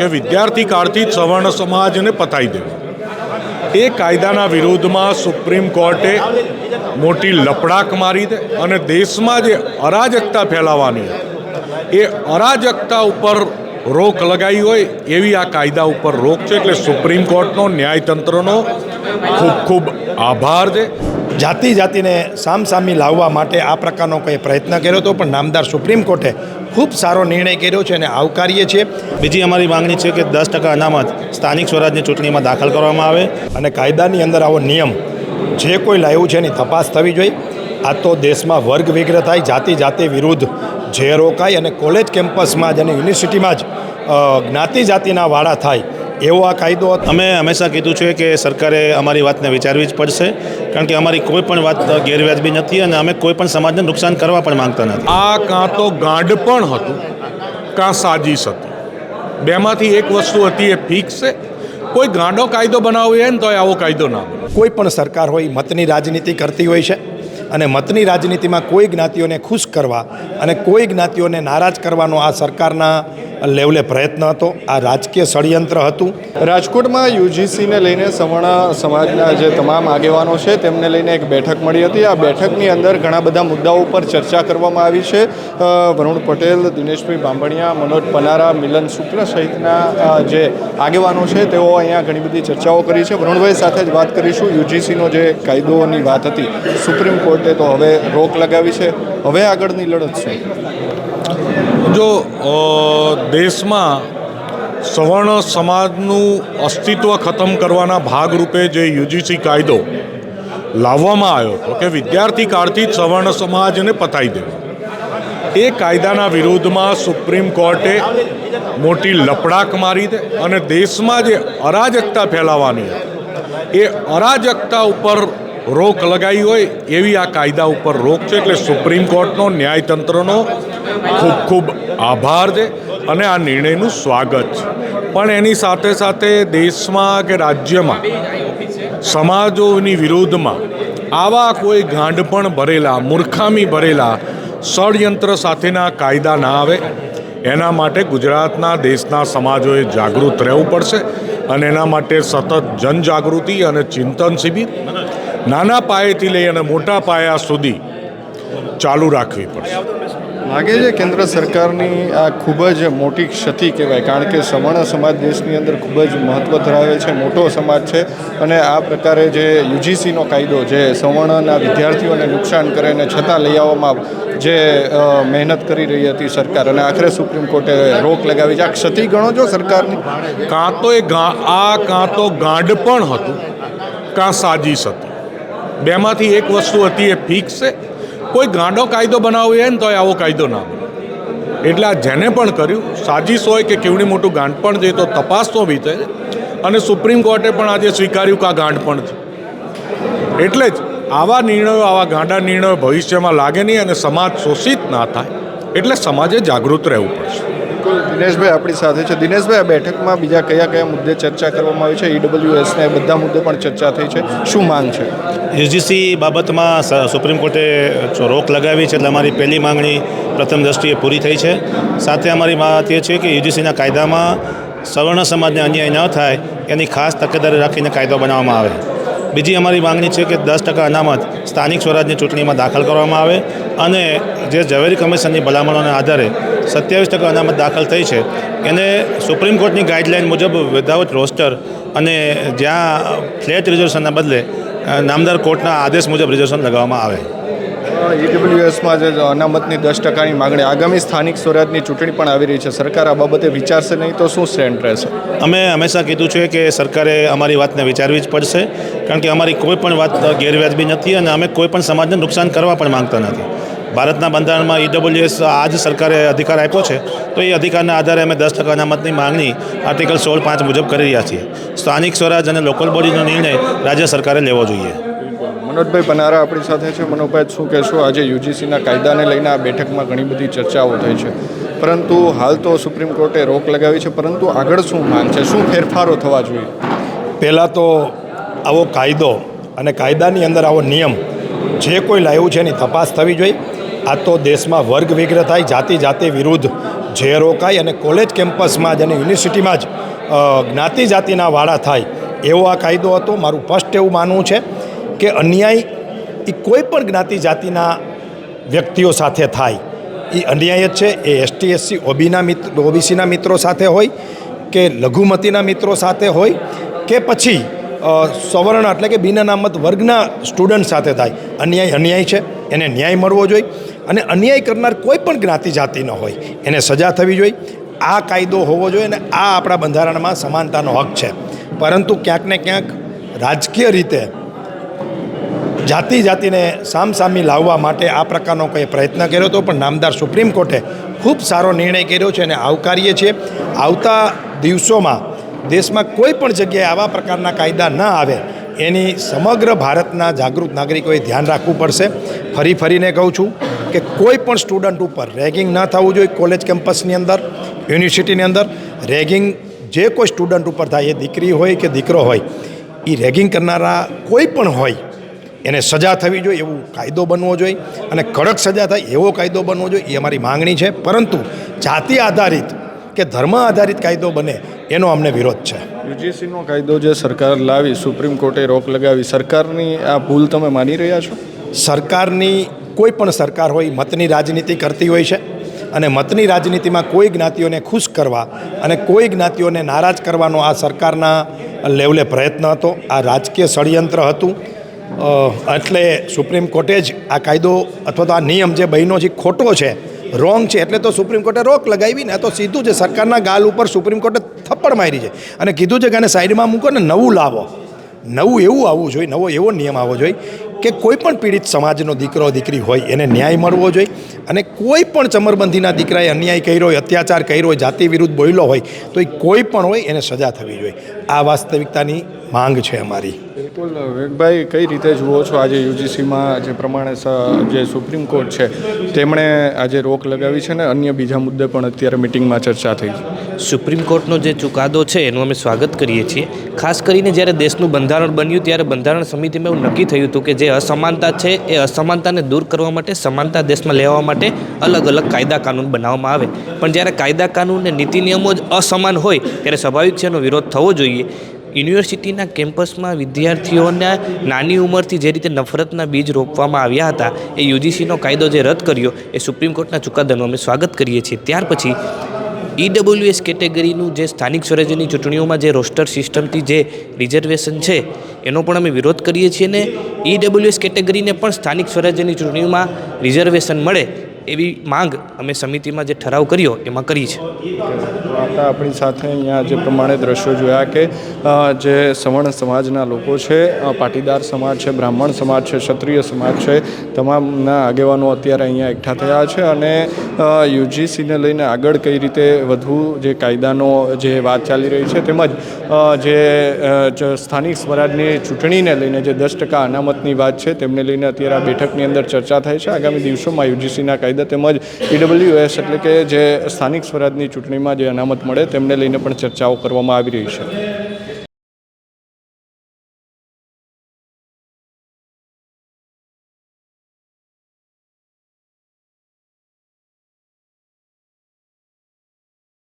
કે વિદ્યાર્થી કાળથી જ સવર્ણ સમાજને પતાવી દેવો એ કાયદાના વિરોધમાં સુપ્રીમ કોર્ટે મોટી લપડાક મારી દે અને દેશમાં જે અરાજકતા ફેલાવાની એ અરાજકતા ઉપર રોક લગાવી હોય એવી આ કાયદા ઉપર રોક છે. એટલે સુપ્રીમ કોર્ટનો ન્યાયતંત્રનો ખૂબ ખૂબ આભાર છે. જાતિ જાતિને સામસામી લાવવા માટે આ પ્રકારનો કોઈ પ્રયત્ન કર્યો હતો પણ નામદાર સુપ્રીમ કોર્ટે ખૂબ સારો નિર્ણય કર્યો છે અને આવકારીએ છીએ. બીજી અમારી માંગણી છે કે દસ ટકા અનામત સ્થાનિક સ્વરાજની ચૂંટણીમાં દાખલ કરવામાં આવે અને કાયદાની અંદર આવો નિયમ જે કોઈ લાવ્યું છે એની તપાસ થવી જોઈએ. આ તો દેશમાં વર્ગ વિગ્રહ થાય જાતિ જાતિ વિરુદ્ધ જે રોકાય અને કોલેજ કેમ્પસમાં જ અને યુનિવર્સિટીમાં જ જ્ઞાતિ જાતિના વાળા થાય એવો આ કાયદો અમે હંમેશા કીધું છે કે સરકારે અમારી વાતને વિચારવી જ પડશે કારણ કે અમારી કોઈ પણ વાત ગેરવ્યાજબી નથી અને અમે કોઈ પણ સમાજને નુકસાન કરવા પણ માંગતા નથી. આ કાં તો ગાંડપણ હતું કાં સાજીશ હતી. બેમાંથી એક વસ્તુ હતી એ ફિક્સ છે. કોઈ ગાંડો કાયદો બનાવવો હોય ને તો આવો કાયદો ના કોઈ પણ સરકાર હોય મતની રાજનીતિ કરતી હોય છે અને મતની રાજનીતિમાં કોઈ જ્ઞાતિઓને ખુશ કરવા અને કોઈ જ્ઞાતિઓને નારાજ કરવાનો આ સરકારના લેવલે પ્રયત્ન હતો. આ રાજકીય ષડયંત્ર હતું. રાજકોટમાં યુજીસીને લઈને સવર્ણ સમાજના જે તમામ આગેવાનો છે, તેમને લઈને એક બેઠક મળી હતી. આ બેઠકની અંદર ઘણા બધા મુદ્દાઓ પર ચર્ચા કરવામાં આવી છે. વરુણ પટેલ, દિનેશભાઈ બાંભણિયા, મનોજ પનારા, મિલન શુક્લ સહિતના જે આગેવાનો છે, તેઓ અહીંયા ઘણી બધી ચર્ચાઓ કરી છે. વરુણભાઈ સાથે જ વાત કરીશું. યુજીસીનો જે કાયદોની વાત હતી, સુપ્રીમ કોર્ટે તો હવે રોક લગાવી છે. હવે આગળની લડત છે જો દેશમાં સવર્ણ સમાજનું અસ્તિત્વ ખતમ કરવાના ભાગરૂપે જે યુજીસી કાયદો લાવવામાં આવ્યો હતો કે વિદ્યાર્થી કાળથી જ સવર્ણ સમાજને પતાવી દેવો. એ કાયદાના વિરોધમાં સુપ્રીમ કોર્ટે મોટી લપડાક મારી દે અને દેશમાં જે અરાજકતા ફેલાવાની હતી એ અરાજકતા ઉપર રોક લગાવી હોય એવી આ કાયદા ઉપર રોક છે. એટલે સુપ્રીમ કોર્ટનો ન્યાયતંત્રનો ખૂબ ખૂબ આભાર છે અને આ નિર્ણયનું સ્વાગત છે. પણ એની સાથે સાથે દેશમાં કે રાજ્યમાં સમાજોની વિરોધમાં આવા કોઈ ગાંડપણ ભરેલા, મૂર્ખામી ભરેલા ષડયંત્ર સાથેના કાયદા ના આવે, એના માટે ગુજરાતના, દેશના સમાજોએ જાગૃત રહેવું પડશે અને એના માટે સતત જનજાગૃતિ અને ચિંતન શિબિર નાના પાયેથી લઈ અને મોટા પાયા સુધી ચાલુ રાખવી પડશે. લાગે છે કેન્દ્ર સરકારની આ ખૂબ જ મોટી ક્ષતિ કહેવાય. કારણ કે સવર્ણ સમાજ દેશની અંદર ખૂબ જ મહત્ત્વ ધરાવે છે, મોટો સમાજ છે અને આ પ્રકારે જે યુજીસીનો કાયદો જે સવર્ણના વિદ્યાર્થીઓને નુકસાન કરે ને છતાં લઈ આવવામાં જે મહેનત કરી રહી હતી સરકાર અને આખરે સુપ્રીમ કોર્ટે રોક લગાવી છે. આ ક્ષતિ ગણો છો સરકારની? કાં તો એ આ કાં તો ગાંડપણ હતું, કાં સાજીશ હતી. બેમાંથી એક વસ્તુ હતી એ ફિક્સ કોઈ ગાંડો કાયદો બનાવવો હોય ને તો આવો કાયદો ના એટલે આ જેને પણ કર્યું, સાજીશ હોય કે કેવડી મોટું ગાંડપણ છે તો તપાસ તો વીતે અને સુપ્રીમ કોર્ટે પણ આજે સ્વીકાર્યું કે આ ગાંડપણ છે. એટલે જ આવા નિર્ણયો, આવા ગાંડા નિર્ણયો ભવિષ્યમાં લાગે નહીં અને સમાજ શોષિત ના થાય, એટલે સમાજે જાગૃત રહેવું પડશે. દિનેશભાઈ આપણી સાથે છે. દિનેશભાઈ, આ બેઠકમાં બીજા કયા કયા મુદ્દે ચર્ચા કરવામાં આવી છે? ઈડબ્લ્યુએસને બધા મુદ્દે પણ ચર્ચા થઈ છે. શું માંગ છે? યુજીસી બાબતમાં સુપ્રીમ કોર્ટે રોક લગાવી છે એટલે અમારી પહેલી માંગણી પ્રથમ દ્રષ્ટિએ પૂરી થઈ છે. સાથે અમારી વાત એ છે કે યુજીસીના કાયદામાં સવર્ણ સમાજને અન્યાય ન થાય, એની ખાસ તકેદારી રાખીને કાયદો બનાવવામાં આવે. બીજી અમારી માંગણી છે કે દસ ટકા અનામત સ્થાનિક સ્વરાજની ચૂંટણીમાં દાખલ કરવામાં આવે અને જે ઝવેરી કમિશનની ભલામણોના આધારે સત્યાવીસ ટકા અનામત દાખલ થઈ છે, એને સુપ્રીમ કોર્ટની ગાઈડલાઇન મુજબ વિધાઉટ રોસ્ટર અને જ્યાં ફ્લેટ રિઝર્વેશનના બદલે નામદાર કોર્ટના આદેશ મુજબ રિઝર્વેશન લગાવવામાં આવે. ઈડબ્લ્યુએસમાં જે અનામતની દસ ટકાની માગણી. આગામી સ્થાનિક સ્વરાજની ચૂંટણી પણ આવી રહી છે. સરકાર આ બાબતે વિચારશે નહીં તો શું સ્ટેન્ડ રહેશે? અમે હંમેશા કીધું છે કે સરકારે અમારી વાતને વિચારવી જ પડશે, કારણ કે અમારી કોઈ પણ વાત ગેરવ્યાજબી નથી અને અમે કોઈ પણ સમાજને નુકસાન કરવા પણ માંગતા નથી. ભારતના બંધારણમાં ઈડબ્લ્યુએસ આજ સરકારે અધિકાર આપ્યો છે, તો એ અધિકારના આધારે અમે દસ ટકા અનામતની માગણી આર્ટિકલ સોળ પાંચ મુજબ કરી રહ્યા છીએ. સ્થાનિક સ્વરાજ અને લોકલ બોડીનો નિર્ણય રાજ્ય સરકારે લેવો જોઈએ. મનોજભાઈ પનારા આપણી સાથે છે. મનોજભાઈ શું કહેશો? આજે યુજીસીના કાયદાને લઈને આ બેઠકમાં ઘણી બધી ચર્ચાઓ થઈ છે. પરંતુ હાલ તો સુપ્રીમ કોર્ટે રોક લગાવી છે. પરંતુ આગળ શું માંગ છે? શું ફેરફારો થવા જોઈએ? પહેલાં તો આવો કાયદો અને કાયદાની અંદર આવો નિયમ, જે કોઈ લાવ્યું છે એની તપાસ થવી જોઈએ. આ તો દેશમાં વર્ગ વિગ્રહ થાય જાતિ જાતિ વિરુદ્ધ જે રોકાય અને કોલેજ કેમ્પસમાં જ અને યુનિવર્સિટીમાં જ જ્ઞાતિ જાતિના વાળા થાય એવો આ કાયદો હતો. મારું ફર્સ્ટ એવું માનવું છે. કે અન્યાય એ કોઈ પણ જ્ઞાતિ જાતિના વ્યક્તિઓ સાથે થાય. એ અન્યાય જ છે. એ એસટી, એસસી, ઓબીના મિત્ર ઓબીસીના મિત્રો સાથે હોય કે લઘુમતીના મિત્રો સાથે હોય કે પછી સવર્ણ એટલે કે બિન અનામત વર્ગના સ્ટુડન્ટ સાથે થાય. અન્યાય અન્યાય છે. એને ન્યાય મળવો જોઈએ અને અન્યાય કરનાર કોઈ પણ જ્ઞાતિ જાતિનો હોય. એને સજા થવી જોઈએ. આ કાયદો હોવો જોઈએ અને આ આપણા બંધારણમાં સમાનતાનો હક છે. પરંતુ ક્યાંક ને ક્યાંક રાજકીય રીતે જાતિ જાતિને સામસામી લાવવા માટે આ પ્રકારનો કોઈ પ્રયત્ન કર્યો હતો, પણ નામદાર સુપ્રીમ કોર્ટે ખૂબ સારો નિર્ણય કર્યો છે અને આવકારીએ છીએ. આવતા દિવસોમાં દેશમાં કોઈ પણ જગ્યાએ આવા પ્રકારના કાયદા ન આવે, એની સમગ્ર ભારતના જાગૃત નાગરિકોએ ધ્યાન રાખવું પડશે. ફરી ફરીને કહું છું કે કોઈ પણ સ્ટુડન્ટ ઉપર રેગિંગ ન થવું જોઈએ કોલેજ કેમ્પસની અંદર, યુનિવર્સિટીની અંદર. રેગિંગ જે કોઈ સ્ટુડન્ટ ઉપર થાય, એ દીકરી હોય કે દીકરો હોય એ રેગિંગ કરનારા કોઈ પણ હોય એને સજા થવી જોઈએ એવું કાયદો બનવો જોઈએ અને કડક સજા થાય એવો કાયદો બનવો જોઈએ એ અમારી માંગણી છે. પરંતુ જાતિ આધારિત કે ધર્મ આધારિત કાયદો બને એનો અમને વિરોધ છે. યુજીસીનો કાયદો જે સરકાર લાવી સુપ્રીમ કોર્ટે રોક લગાવી સરકારની આ ભૂલ તમે માની રહ્યા છો? સરકારની કોઈ પણ સરકાર હોય મતની રાજનીતિ કરતી હોય છે અને મતની રાજનીતિમાં કોઈ જ્ઞાતિઓને ખુશ કરવા અને કોઈ જ્ઞાતિઓને નારાજ કરવાનો આ સરકારના લેવલે પ્રયત્ન હતો. આ રાજકીય ષડયંત્ર હતું. એટલે સુપ્રીમ કોર્ટે જ આ કાયદો અથવા તો આ નિયમ જે બહેનો જે ખોટો છે રોંગ છે, એટલે તો સુપ્રીમ કોર્ટે રોક લગાવી ને તો સીધું છે સરકારના ગાલ ઉપર સુપ્રીમ કોર્ટે થપ્પડ મારી છે. અને કીધું છે કે આને સાઈડમાં મૂકો ને નવું લાવો. નવું એવું આવવું જોઈએ, નવો એવો નિયમ આવવો જોઈએ કે કોઈ પણ પીડિત સમાજનો દીકરો, દીકરી હોય એને ન્યાય મળવો જોઈએ અને કોઈ પણ ચમરબંધીના દીકરાએ અન્યાય કર્યો હોય, અત્યાચાર કર્યો હોય, જાતિ વિરુદ્ધ બોલ્યો હોય, તો એ કોઈ પણ હોય એને સજા થવી જોઈએ. આ વાસ્તવિકતાની માંગ છે અમારી. બિલકુલ. વેગભાઈ કઈ રીતે જુઓ છો આજે યુજીસીમાં જે પ્રમાણે જે સુપ્રીમ કોર્ટ છે તેમણે આજે રોક લગાવી છે ને અન્ય બીજા મુદ્દે પણ અત્યારે મિટિંગમાં ચર્ચા થઈ છે? સુપ્રીમ કોર્ટનો જે ચુકાદો છે એનું અમે સ્વાગત કરીએ છીએ. ખાસ કરીને જ્યારે દેશનું બંધારણ બન્યું ત્યારે બંધારણ સમિતિમાં એવું નક્કી થયું હતું કે જે અસમાનતા છે એ અસમાનતાને દૂર કરવા માટે સમાનતા દેશમાં લેવા માટે અલગ અલગ કાયદા કાનૂન બનાવવામાં આવે. પણ જ્યારે કાયદા કાનૂન અને નીતિ નિયમો જ અસમાન હોય ત્યારે સ્વાભાવિક છે એનો વિરોધ થવો જોઈએ. યુનિવર્સિટીના કેમ્પસમાં વિદ્યાર્થીઓના નાની ઉંમરથી જે રીતે નફરતના બીજ રોપવામાં આવ્યા હતા, એ યુજીસીનો કાયદો જે રદ કર્યો, એ સુપ્રીમ કોર્ટના ચુકાદાનું અમે સ્વાગત કરીએ છીએ. ત્યાર પછી ઈડબ્લ્યુએસ કેટેગરીનું જે સ્થાનિક સ્વરાજ્યની ચૂંટણીઓમાં જે રોસ્ટર સિસ્ટમથી જે રિઝર્વેશન છે, એનો પણ અમે વિરોધ કરીએ છીએ ને ઈડબ્લ્યુએસ કેટેગરીને પણ સ્થાનિક સ્વરાજ્યની ચૂંટણીઓમાં રિઝર્વેશન મળે એવી માંગ અમે સમિતિમાં જે ઠરાવ કર્યો એમાં કરી છે. આપણી સાથે અહીંયા જે પ્રમાણે દ્રશ્યો જોયા કે જે સવર્ણ સમાજના લોકો છે પાટીદાર સમાજ છે, બ્રાહ્મણ સમાજ છે, ક્ષત્રિય સમાજ છે, તમામના આગેવાનો અત્યારે અહીંયા એકઠા થયા છે અને યુજીસીને લઈને આગળ કઈ રીતે વધુ જે કાયદાનો જે વાત ચાલી રહી છે તેમજ જે સ્થાનિક સ્વરાજની ચૂંટણીને લઈને જે દસ ટકા અનામતની વાત છે તેમને લઈને અત્યારે આ બેઠકની અંદર ચર્ચા થાય છે. આગામી દિવસોમાં યુજીસીના કાયદા તેમજ ઈડબ્લ્યુએસ એટલે કે જે સ્થાનિક સ્વરાજની ચૂંટણીમાં જે અનામત મળે તેમને લઈને પણ ચર્ચાઓ કરવામાં આવી રહી છે.